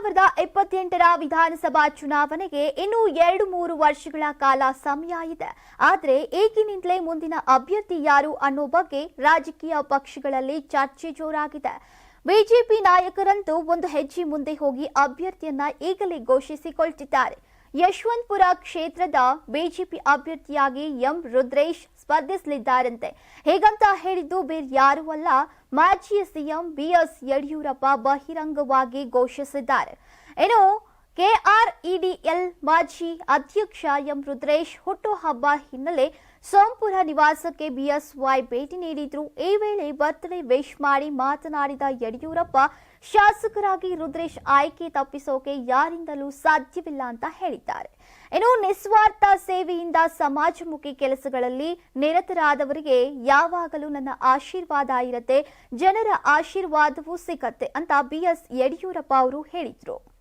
ಸಾವಿರದ ಇಪ್ಪತ್ತೆಂಟರ ವಿಧಾನಸಭಾ ಚುನಾವಣೆಗೆ ಇನ್ನು ಎರಡು ಮೂರು ವರ್ಷಗಳ ಕಾಲ ಸಮಯ ಇದೆ. ಆದರೆ ಈಗಿನಿಂದಲೇ ಮುಂದಿನ ಅಭ್ಯರ್ಥಿ ಯಾರು ಅನ್ನೋ ಬಗ್ಗೆ ರಾಜಕೀಯ ಪಕ್ಷಗಳಲ್ಲಿ ಚರ್ಚೆ ಜೋರಾಗಿದೆ. ಬಿಜೆಪಿ ನಾಯಕರಂತೂ ಒಂದು ಹೆಜ್ಜೆ ಮುಂದೆ ಹೋಗಿ ಅಭ್ಯರ್ಥಿಯನ್ನ ಈಗಲೇ ಘೋಷಿಸಿಕೊಳ್ತಿದ್ದಾರೆ. ಯಶವಂತಪುರ ಕ್ಷೇತ್ರದ ಬಿಜೆಪಿ ಅಭ್ಯರ್ಥಿಯಾಗಿ ಎಂ ರುದ್ರೇಶ್ ಸ್ಪರ್ಧಿಸಲಿದ್ದಾರಂತೆ. ಹೇಗಂತ ಹೇಳಿದ್ದು ಬೇರೆ ಯಾರೂ ಅಲ್ಲ, ಮಾಜಿ ಸಿಎಂ ಬಿಎಸ್ ಯಡಿಯೂರಪ್ಪ ಬಹಿರಂಗವಾಗಿ ಘೋಷಿಸಿದ್ದಾರೆ. ಇನ್ನು ಕೆಆರ್ಇಡಿಎಲ್ ಮಾಜಿ ಅಧ್ಯಕ್ಷ ಎಂ ರುದ್ರೇಶ್ ಹುಟ್ಟುಹಬ್ಬ ಹಿನ್ನೆಲೆ ಸೋಂಪುರ ನಿವಾಸಕ್ಕೆ ಬಿಎಸ್ವೈ ಭೇಟಿ ನೀಡಿದ್ರು. ಈ ವೇಳೆ ಬರ್ತ್ಡೇ ವಿಶ್ ಮಾಡಿ ಮಾತನಾಡಿದ ಯಡಿಯೂರಪ್ಪ ಶಾಸಕರಾಗಿ ರುದ್ರೇಶ್ ಆಯ್ಕೆ ತಪ್ಪಿಸೋಕೆ ಯಾರಿಂದಲೂ ಸಾಧ್ಯವಿಲ್ಲ ಅಂತ ಹೇಳಿದ್ದಾರೆ. ಇನ್ನು ನಿಸ್ವಾರ್ಥ ಸೇವೆಯಿಂದ ಸಮಾಜಮುಖಿ ಕೆಲಸಗಳಲ್ಲಿ ನಿರತರಾದವರಿಗೆ ಯಾವಾಗಲೂ ನನ್ನ ಆಶೀರ್ವಾದ ಇರತ್ತೆ, ಜನರ ಆಶೀರ್ವಾದವೂ ಸಿಗತ್ತೆ ಅಂತ ಬಿಎಸ್ ಯಡಿಯೂರಪ್ಪ ಅವರು ಹೇಳಿದ್ರು.